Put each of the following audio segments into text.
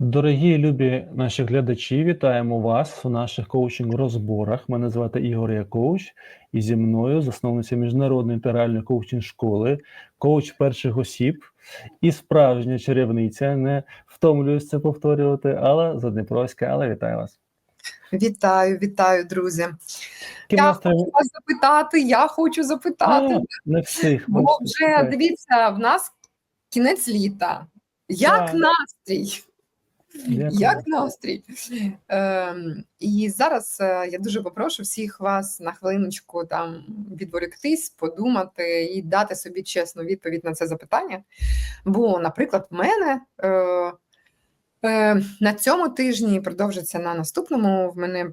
Дорогі любі наші глядачі, вітаємо вас у наших коучинг-розборах. Мене звати Ігор Я коуч, і зі мною засновниця міжнародної інтегральної коучинг школи, коуч перших осіб і справжня чарівниця. Не втомлююсь це повторювати, але Задніпровська, але вітаю вас. Вітаю, вітаю, друзі. Яким Я настроєм? хочу вас запитати, я хочу запитати. А, не всіх. Бо вже дивіться, в нас кінець літа. Як Так. настрій? Дякую. Як настрій? Ем, і зараз е, я дуже попрошу всіх вас на хвилиночку там відволіктись, подумати і дати собі чесну відповідь на це запитання. Бо, наприклад, в мене е, е, на цьому тижні продовжиться на наступному. В мене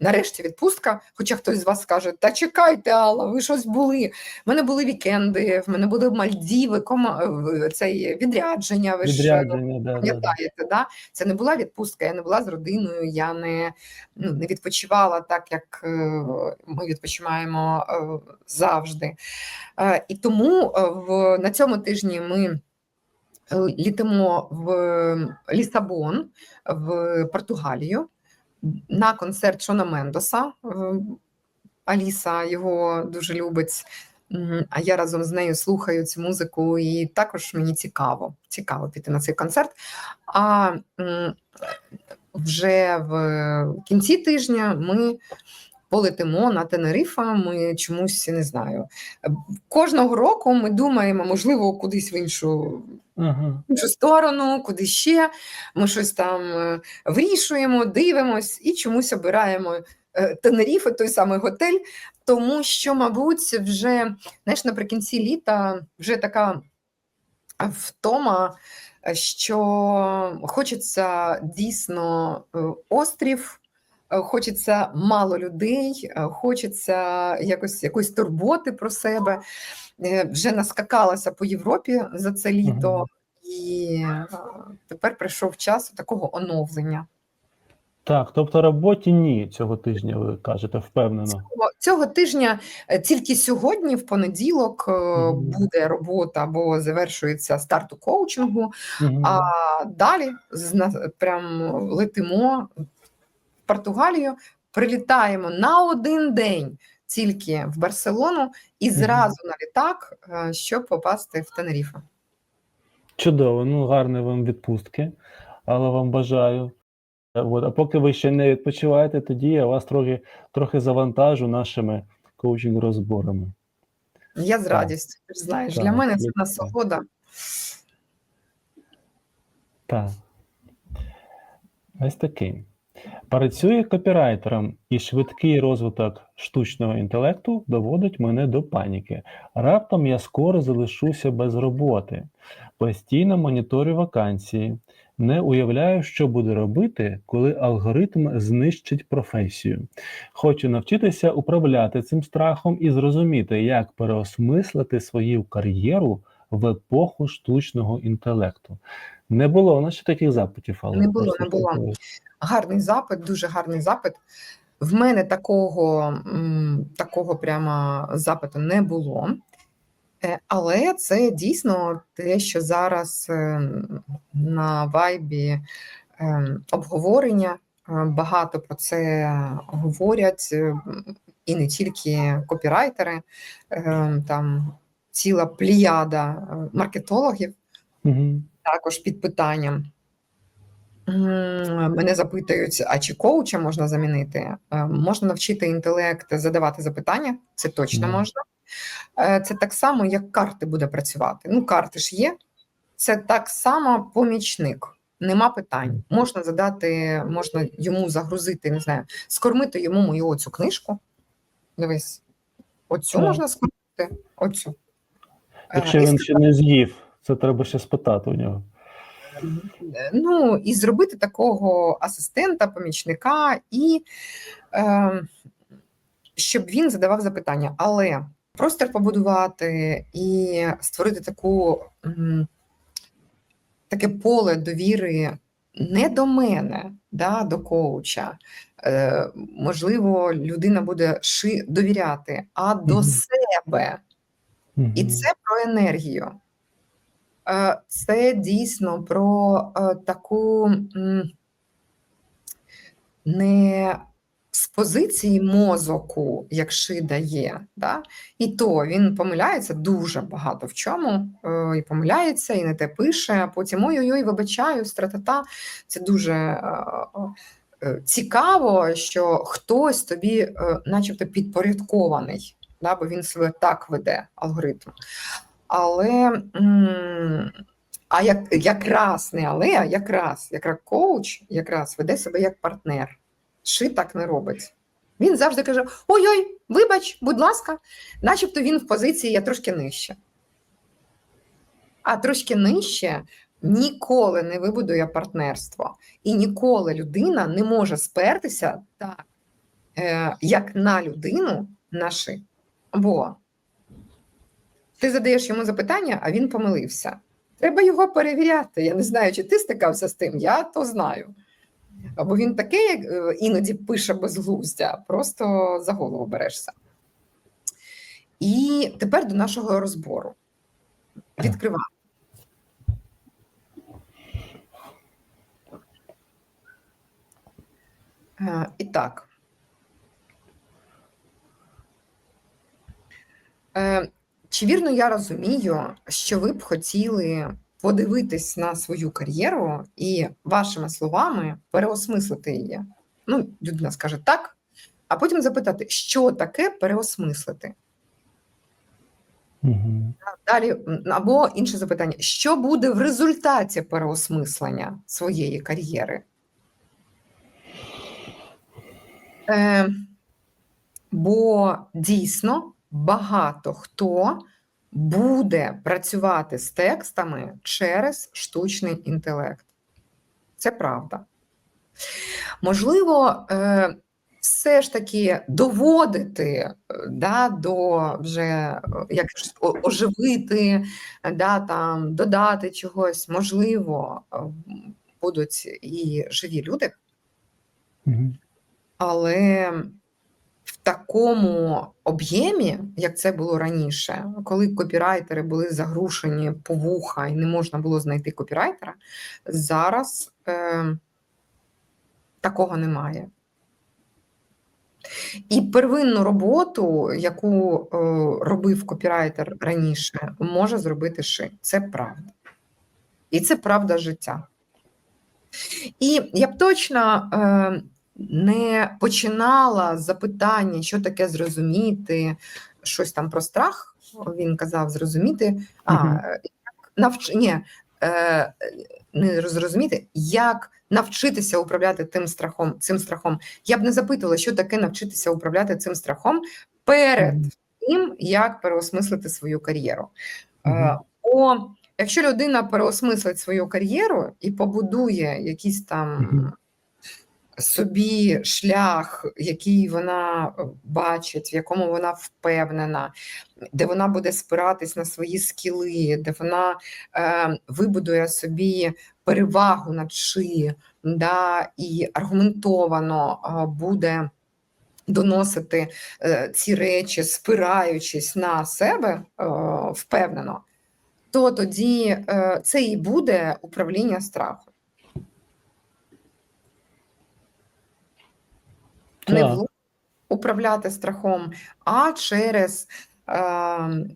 нарешті відпустка. Хоча хтось з вас скаже: Та чекайте, Алла, ви щось були. В мене були вікенди, в мене були Мальдіви, кома... е, цей відрядження. Ви ж Відрядження, да, да, да. пам'ятаєте, да? Це не була відпустка, я не була з родиною, я не, ну, не відпочивала так, як е, ми відпочиваємо е, завжди. Е, І тому е, в, на цьому тижні ми е, літимо в Лісабон, в Португалію, на концерт Шона Мендоса. Е, Аліса його дуже любить. А я разом з нею слухаю цю музику, і також мені цікаво, цікаво піти на цей концерт. А вже в кінці тижня ми полетимо на Тенерифа. Ми чомусь не знаю. Кожного року ми думаємо, можливо, кудись в іншу Ага. іншу сторону, куди ще. Ми щось там е, вирішуємо, дивимось і чомусь обираємо е, той самий готель, тому що, мабуть, вже знаєш, наприкінці літа вже така втома, е, що хочеться дійсно е, острів. Е, Хочеться мало людей, е, хочеться якось якоїсь турботи про себе. Е, Вже наскакалася по Європі за це літо, і тепер прийшов час оновлення. оновлення. Так, тобто роботі ні цього тижня, ви кажете, впевнено. Цього- Цього тижня тільки сьогодні, в понеділок, Мгм. буде робота, бо завершується старт у коучингу. Мгм. А далі прям летимо Португалію, прилітаємо на один день тільки в Барселону і зразу на літак, е, щоб попасти в Тенеріфе. Чудово, ну гарної вам відпустки, але вам бажаю. От, а поки ви ще не відпочиваєте, тоді я вас трохи, трохи завантажу нашими коучинг-розборами. Я з радістю, ти ж знаєш, для Так, мене це насолода. Так. Ось такий. Працює копірайтером, і швидкий розвиток штучного інтелекту доводить мене до паніки. Раптом я скоро залишуся без роботи, постійно моніторю вакансії, не уявляю, що буду робити, коли алгоритм знищить професію. Хочу навчитися управляти цим страхом і зрозуміти, як переосмислити свою кар'єру в епоху штучного інтелекту. Не було у нас ще таких запитів, але Не було, не було. Гарний запит, дуже гарний запит. В мене такого, такого прямо запиту не було. Е, Але це дійсно те, що зараз е, на вайбі е, обговорення. Багато про це говорять, і не тільки копірайтери, там ціла пліяда маркетологів Мгм. також під питанням. Мене запитують, а чи коуча можна замінити? Е, Можна навчити інтелект задавати запитання, це точно можна. Е, Це так само, як карти буде працювати. Ну, карти ж є. Це так само помічник. Нема питань. Можна задати, можна йому загрузити, не знаю, скормити йому мою оцю книжку. Дивись, оцю можна скормити, оцю. Е, Якщо він ще не з'їв, це треба ще спитати у нього. Е, ну, і зробити такого асистента, помічника, і е, щоб він задавав запитання. Але простір побудувати і створити таку, таке поле довіри не до мене, да, до коуча. Е, можливо, людина буде ши довіряти, а до Мгм. себе. І це про енергію. Е, це дійсно про е, таку не з позиції мозоку, як ши дає, да? і то він помиляється дуже багато в чому, е, і помиляється, і не те пише, а потім ой-ой-ой, вибачаю, стратата. Це дуже цікаво, що хтось тобі, начебто, підпорядкований, да? бо він себе так веде, алгоритм. Але а як, якраз не але, а якраз, якраз коуч якраз веде себе як партнер. Ши так не робить. Він завжди каже: ой-ой, вибач, будь ласка, начебто він в позиції я трошки нижче. А трошки нижче ніколи не вибудує партнерство. І ніколи людина не може спертися так, е, як на людину на ши. Бо ти задаєш йому запитання, а він помилився. Треба його перевіряти. Я не знаю, чи ти стикався з тим, я то знаю. Бо він такий, як е, іноді пише безглуздя, просто за голову берешся. І тепер до нашого розбору. Відкриваємо. Е, І так. Чи вірно я розумію, що ви б хотіли подивитись на свою кар'єру і вашими словами переосмислити її? Ну, людина скаже так, а потім запитати, що таке переосмислити? Угу. Далі, або інше запитання: що буде в результаті переосмислення своєї кар'єри? Е, бо дійсно багато хто буде працювати з текстами через штучний інтелект. Це правда. Можливо, е, все ж таки доводити е, да, до вже е, як оживити, да, там, додати чогось, можливо, будуть і живі люди, Угу. але такому об'ємі, як це було раніше, коли копірайтери були загрушені по вуха і не можна було знайти копірайтера, зараз е, такого немає. І первинну роботу, яку е, робив копірайтер раніше, може зробити ши. Це правда. І це правда життя. І я б точно е, не починала з запитання, що таке зрозуміти, щось там про страх. Він казав зрозуміти. А, як навч... Ні, е, не зрозуміти, як навчитися управляти тим страхом, цим страхом. Я б не запитувала, що таке навчитися управляти цим страхом перед тим, як переосмислити свою кар'єру. Е. Бо якщо людина переосмислить свою кар'єру і побудує якийсь там. Собі шлях, який вона е, бачить, в якому вона впевнена, де вона буде спиратись на свої скіли, де вона е, вибудує собі перевагу над ши, да, і аргументовано е, буде доносити е, ці речі, спираючись на себе е, впевнено, то тоді е, це і буде управління страхом. Не в управляти страхом, а через е,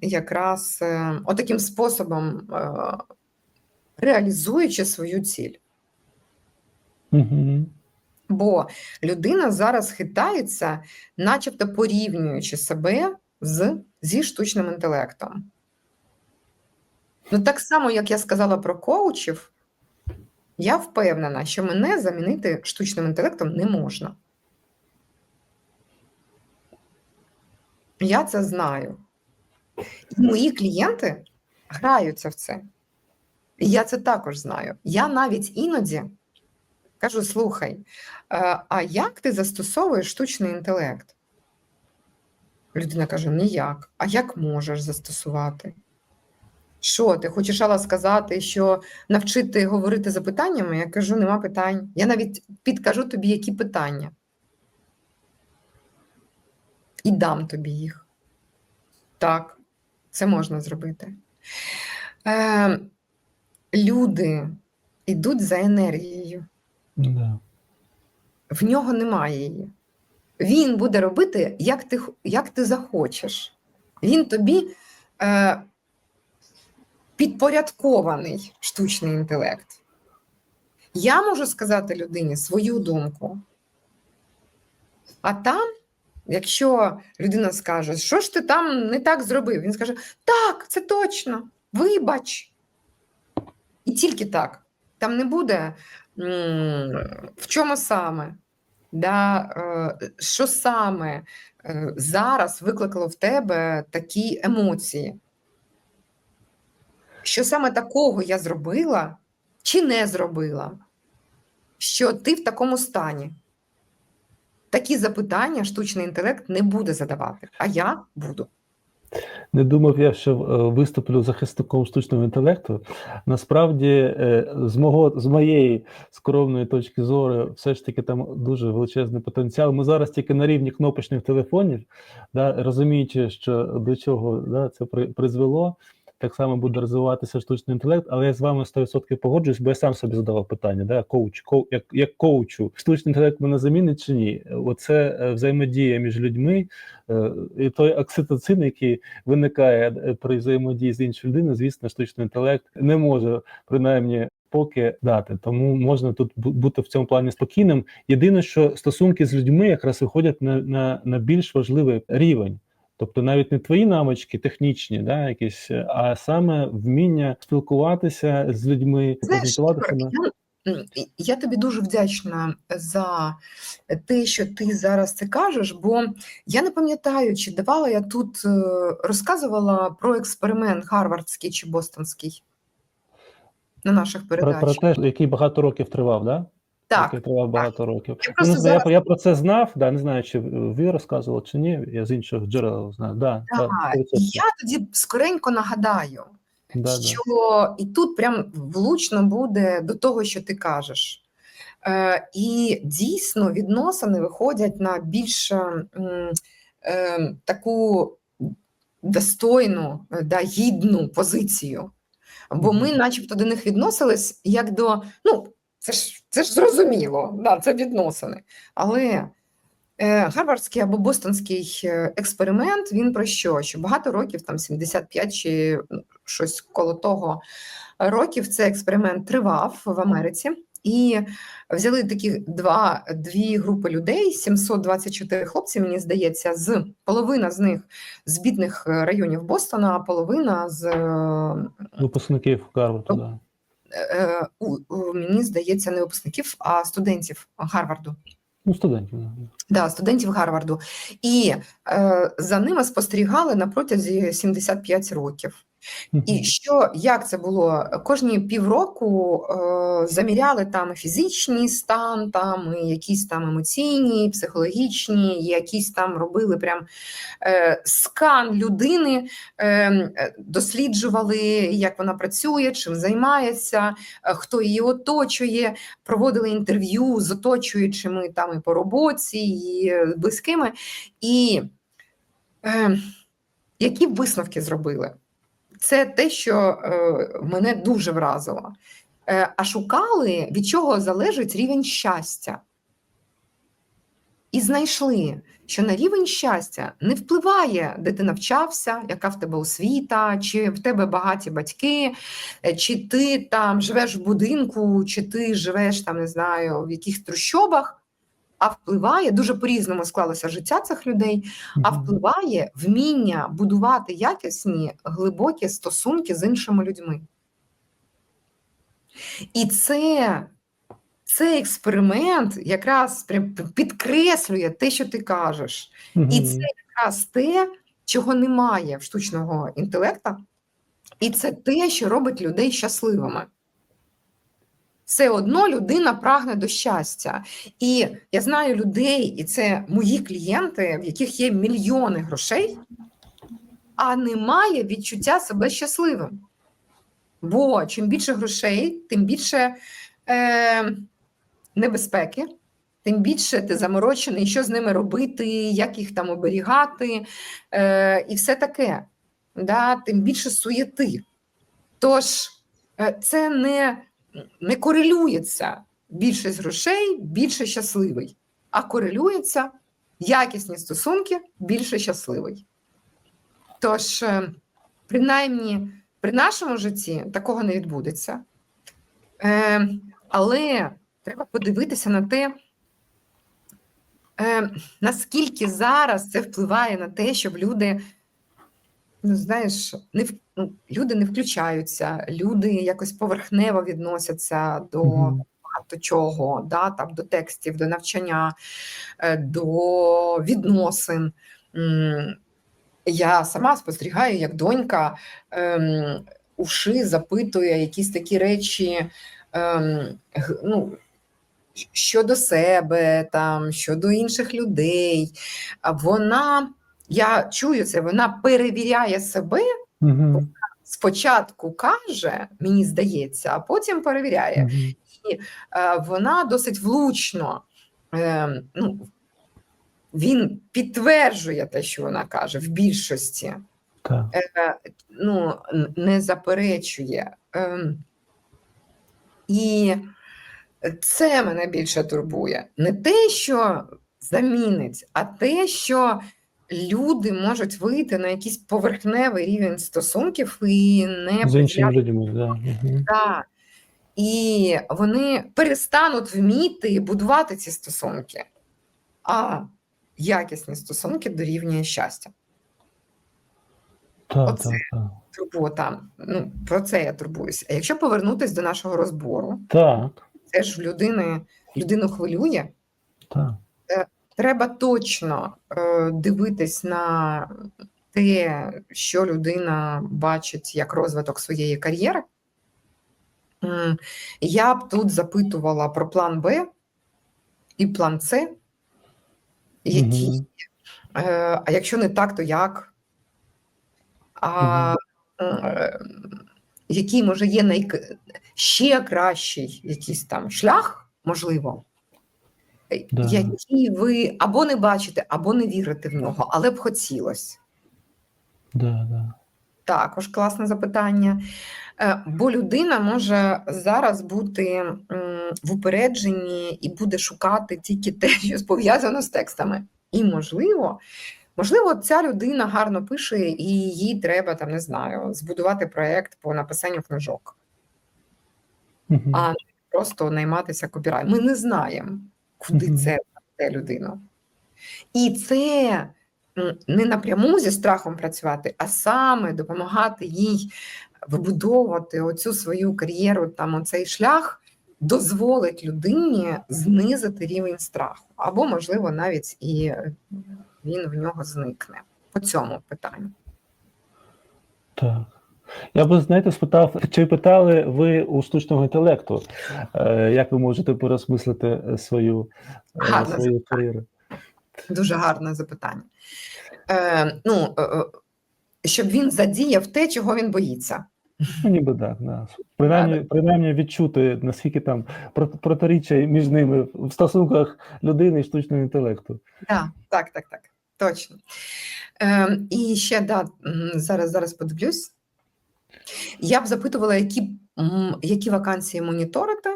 якраз е, отаким способом е, реалізуючи свою ціль. Угу. Бо людина зараз хитається, начебто порівнюючи себе з, зі штучним інтелектом. Ну, так само, як я сказала про коучів, я впевнена, що мене замінити штучним інтелектом не можна. Я це знаю. І мої клієнти граються в це. І я це також знаю. Я навіть іноді кажу: слухай, е, а як ти застосовуєш штучний інтелект? Людина каже: ніяк. А як можеш застосувати? Що ти хочеш Алла сказати, що навчити говорити запитаннями? Я кажу, нема питань. Я навіть підкажу тобі, які питання. І дам тобі їх. Так, це можна зробити. Е, люди йдуть за енергією, Да. в нього немає її. Він буде робити, як ти, як ти захочеш. Він тобі е, підпорядкований штучний інтелект. Я можу сказати людині свою думку. А там, якщо людина скаже, що ж ти там не так зробив, він скаже: так, це точно, вибач. І тільки так. Там не буде в чому саме, да, е, що саме е, зараз викликало в тебе такі емоції. Що саме такого я зробила чи не зробила, що ти в такому стані. Такі запитання штучний інтелект не буде задавати, а я буду. Не думав я, що е, виступлю захисником штучного інтелекту. Насправді, е, з мого з моєї скромної точки зору, все ж таки там дуже величезний потенціал. Ми зараз тільки на рівні кнопочних телефонів, да, розуміючи, що до чого да, це при, призвело. Так само буде розвиватися штучний інтелект, але я з вами 100% погоджуюсь, бо я сам собі задавав питання: да, коуч, коу, як, як коучу, штучний інтелект мене замінить чи ні? Оце е, взаємодія між людьми, е, і той окситоцин, який виникає е, при взаємодії з іншою людиною, звісно, штучний інтелект не може принаймні. Поки дати, тому можна тут бути в цьому плані спокійним. Єдине, що стосунки з людьми якраз виходять на, на, на більш важливий рівень. Тобто навіть не твої навички технічні, да, якісь, е, а саме вміння спілкуватися з людьми, Знаєш, презентуватися на я, і- я тобі дуже вдячна за те, що ти зараз це кажеш, бо я не пам'ятаю, чи давала я тут е, розказувала про експеримент Гарвардський чи Бостонський на наших передачах. про те, який багато років тривав, да? Так, який тривав багато років. Я Ну, зараз я, я про це знав, да, не знаю, чи ви розказували чи ні. Я з інших джерел знаю. Да, да, Так, я тоді скоренько нагадаю, да, да. що і тут прям влучно буде до того, що ти кажеш. Е, і дійсно відносини виходять на більш е, таку достойну, да, гідну позицію. Бо ми, начебто, до них відносились як до. Ну, це ж, це ж зрозуміло, да, це відносини. Але е, Гарвардський або Бостонський е, експеримент він про що? Що багато років, там 75 чи ну, щось коло того років, цей експеримент тривав в Америці. І взяли такі два, дві групи людей, 724 хлопці, мені здається, з половина з них з бідних е, районів Бостона, а половина з Випускників Гарварду, да. Е, у- у, мені здається, не випускників, а студентів Гарварду. Ну, студентів. Да, студентів Гарварду. І е, за ними спостерігали на протязі 75 років. І що як це було? Кожні півроку е, заміряли там фізичний стан, там і якісь там емоційні, психологічні, якісь там робили прям е, скан людини, е, е, досліджували, як вона працює, чим займається, е, хто її оточує, проводили інтерв'ю з оточуючими там і по роботі, і близькими. І е, які висновки зробили? Це те, що е, мене дуже вразило. Е, а шукали, від чого залежить рівень щастя. І знайшли, що на рівень щастя не впливає, де ти навчався, яка в тебе освіта, чи в тебе багаті батьки, е, чи ти там живеш в будинку, чи ти живеш там, не знаю, в яких трущобах, а впливає дуже по-різному склалося життя цих людей а впливає вміння будувати якісні глибокі стосунки з іншими людьми. І це, цей експеримент якраз підкреслює те, що ти кажеш. І це якраз те, чого немає в штучного інтелекту, і це те, що робить людей щасливими. Все одно людина прагне до щастя. І я знаю людей, і це мої клієнти, в яких є мільйони грошей, а немає відчуття себе щасливим. Бо чим більше грошей, тим більше е, небезпеки, тим більше ти заморочений, що з ними робити, як їх там оберігати, е, і все таке. Да? Тим більше суєти. Тож е, це не, не корелюється більше грошей, більше щасливий, а корелюється якісні стосунки, більше щасливий. Тож, е, принаймні, при нашому житті такого не відбудеться. Е, але треба подивитися на те, е, наскільки зараз це впливає на те, щоб люди, ну знаєш, не в- ну, люди не включаються, люди якось поверхнево відносяться до багато чого, да, там, до текстів, до навчання, е, до відносин. Я сама спостерігаю, як донька ем, уши запитує якісь такі речі ем, ну, щодо себе, там, щодо інших людей. Вона, я чую це, вона перевіряє себе, Мгм. спочатку каже, мені здається, а потім перевіряє. Мгм. Е, Вона досить влучно. ем, ну, він підтверджує те, що вона каже, в більшості. Так. Е, ну, не заперечує. Ем, І це мене більше турбує. Не те, що замінить, а те, що люди можуть вийти на якийсь поверхневий рівень стосунків і не З іншими людьми, да. Да. І вони перестануть вміти будувати ці стосунки, а якісні стосунки дорівнює щастя. Так, Оце. так. Турбота. Ну, про це я турбуюся. А якщо повернутися до нашого розбору, Так, це ж людини людину хвилює. так. Треба точно е, дивитись на те, що людина бачить як розвиток своєї кар'єри. Я б тут запитувала про план Б і план С, які, Мгм. е, а якщо не так, то як? А, е, який може є найк... ще кращий якийсь там шлях, можливо, Да. який ви або не бачите, або не вірите в нього, але б хотілося. Да, да. Також класне запитання. Е, Бо людина може зараз бути в упередженні і буде шукати тільки те, що пов'язано з текстами. І можливо, можливо, ця людина гарно пише, і їй треба там не знаю, збудувати проєкт по написанню книжок, Мгм. а не просто найматися копірай. Ми не знаємо, куди це веде людину. І це не напряму зі страхом працювати, а саме допомагати їй вибудовувати оцю свою кар'єру, там оцей шлях дозволить людині знизити рівень страху, або, можливо, навіть і е, він в нього зникне по цьому питанню. Так. Я би, знаєте, спитав, чи питали ви у штучного інтелекту, е, як ви можете переосмислити е, свою, е, Гарне свою кар'єру? Дуже гарне запитання. Е, ну, щоб він задіяв те, чого він боїться. Ну, ніби так, да. Принаймні, принаймні відчути, наскільки там протиріччя між ними в стосунках людини і штучного інтелекту. Да, так, так, так, точно. Е, і ще да, зараз, зараз подивлюсь. Я б запитувала, які, які вакансії моніторити,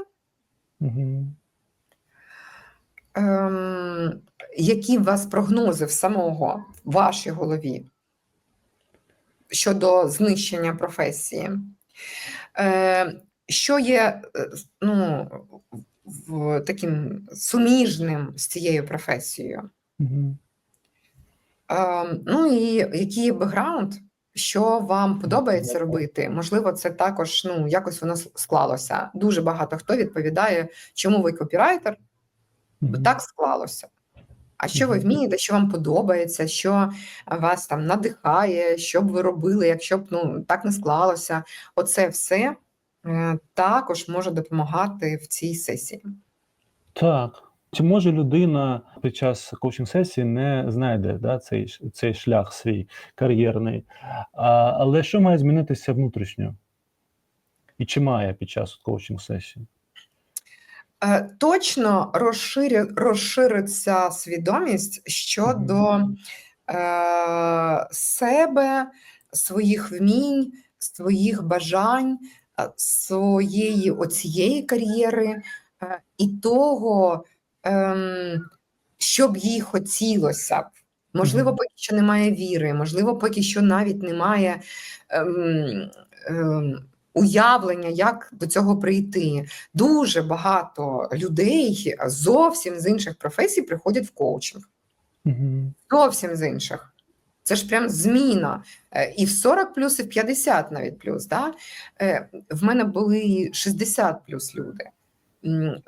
Угу. ем, які у вас прогнози в самого в вашій голові щодо знищення професії. Е, що є е, ну, в, таким суміжним з цією професією? Угу. Ем, ну і який є бекграунд, що вам подобається робити? Можливо, це також ну, якось воно склалося. Дуже багато хто відповідає, чому ви копірайтер, бо так склалося. А що ви вмієте, що вам подобається, що вас там надихає, що б ви робили, якщо б ну, так не склалося? Оце все е, також може допомагати в цій сесії. Так. Чи може людина під час коучинг сесії не знайде да, цей, цей шлях свій кар'єрний, а, але що має змінитися внутрішньо? І чи має під час коучинг сесії? Е, Точно розширю, розшириться свідомість щодо е, себе, своїх вмінь, своїх бажань, е, своєї оцієї кар'єри е, і того, що б їй хотілося б. Можливо, поки що немає віри, можливо, поки що навіть немає ем, ем, уявлення, як до цього прийти. Дуже багато людей зовсім з інших професій приходять в коучинг. Зовсім з інших. Це ж прям зміна. Е, І в 40 плюс, і в 50 навіть плюс. Да? Е, В мене були 60 плюс люди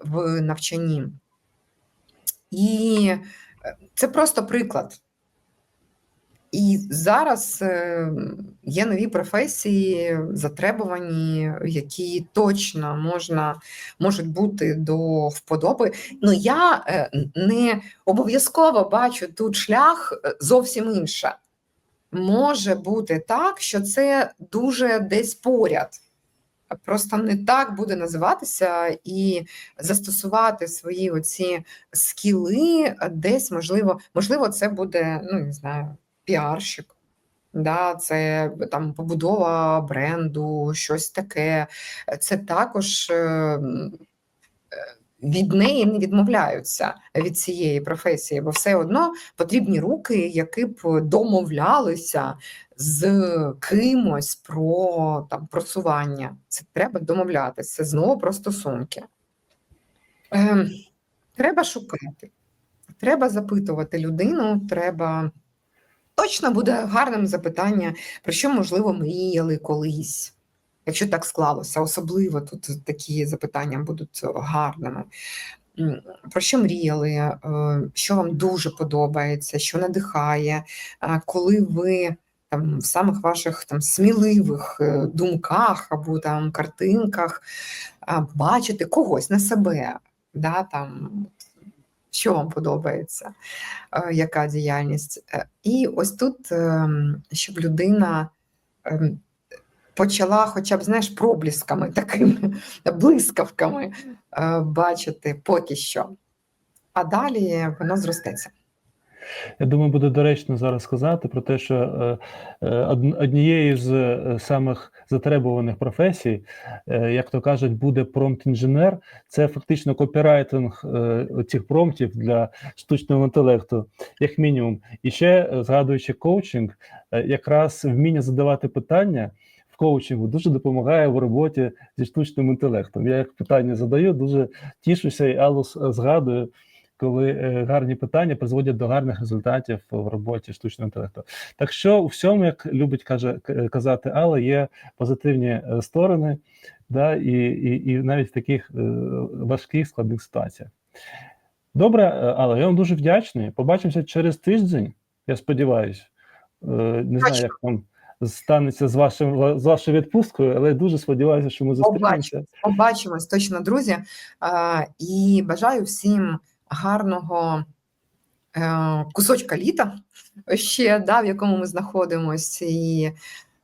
в навчанні. І е, це просто приклад. І зараз е, є нові професії, затребувані, які точно можна, можуть бути до вподоби. Ну я е, не обов'язково бачу тут шлях зовсім інше. Може бути так, що це дуже десь поряд. Просто не так буде називатися і застосувати свої оці скіли десь, можливо, можливо, це буде, ну не знаю, піарщик. Да, це там побудова бренду, щось таке. Це також е, е, від неї не відмовляються від цієї професії, бо все одно потрібні руки, які б домовлялися з кимось про там просування. Це треба домовлятися. Це знову про стосунки. Ем, треба шукати, треба запитувати людину, треба. Точно буде гарним запитання, про що, можливо, мріяли колись. Якщо так склалося, особливо тут такі запитання будуть гарними. Про що мріяли, е, що вам дуже подобається, що надихає, коли ви там в самих ваших там сміливих е, думках або там картинках бачите когось на себе, да, там, що вам подобається, е, яка діяльність. Е, І ось тут, ем, щоб людина ем, почала хоча б, знаєш, проблисками такими, блискавками е, бачити поки що. А далі воно зростеться. Я думаю, буде доречно зараз сказати про те, що е, е, однією з самих затребуваних професій, як то кажуть, буде промпт-інженер. Це фактично копірайтинг цих промптів для штучного інтелекту, як мінімум. І ще згадуючи коучинг, якраз вміння задавати питання. В коучингу дуже допомагає в роботі зі штучним інтелектом. Я як питання задаю, дуже тішуся і Аллу с- згадую, коли е, гарні питання призводять до гарних результатів в роботі штучного інтелекту. Так що у всьому, як любить каже казати Алла, є позитивні е, сторони, да, і, і, і навіть в таких е, важких складних ситуаціях. Добре, Алла, я вам дуже вдячний. Побачимося через тиждень. Я сподіваюся. Не знаю, як там станеться з вашим з вашою відпусткою, але дуже сподіваюся, що ми зустрінемося. Побачимось точно, друзі. І бажаю всім гарного е, кусочка літа ще, да, в якому ми знаходимося. І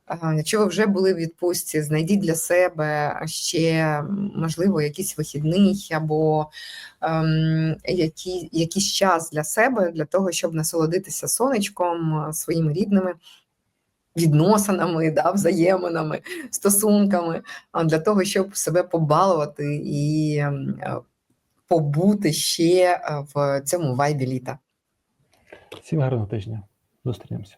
е, якщо ви вже були в відпустці, знайдіть для себе ще, можливо, якийсь вихідний або ем, який, якийсь час для себе, для того, щоб насолодитися сонечком, е, своїми рідними. Відносинами, да, взаєминами, стосунками, а, для того, щоб себе побалувати і ем, е, побути ще е, в цьому вайбі літа. Всім гарного тижня. Зустрінемося.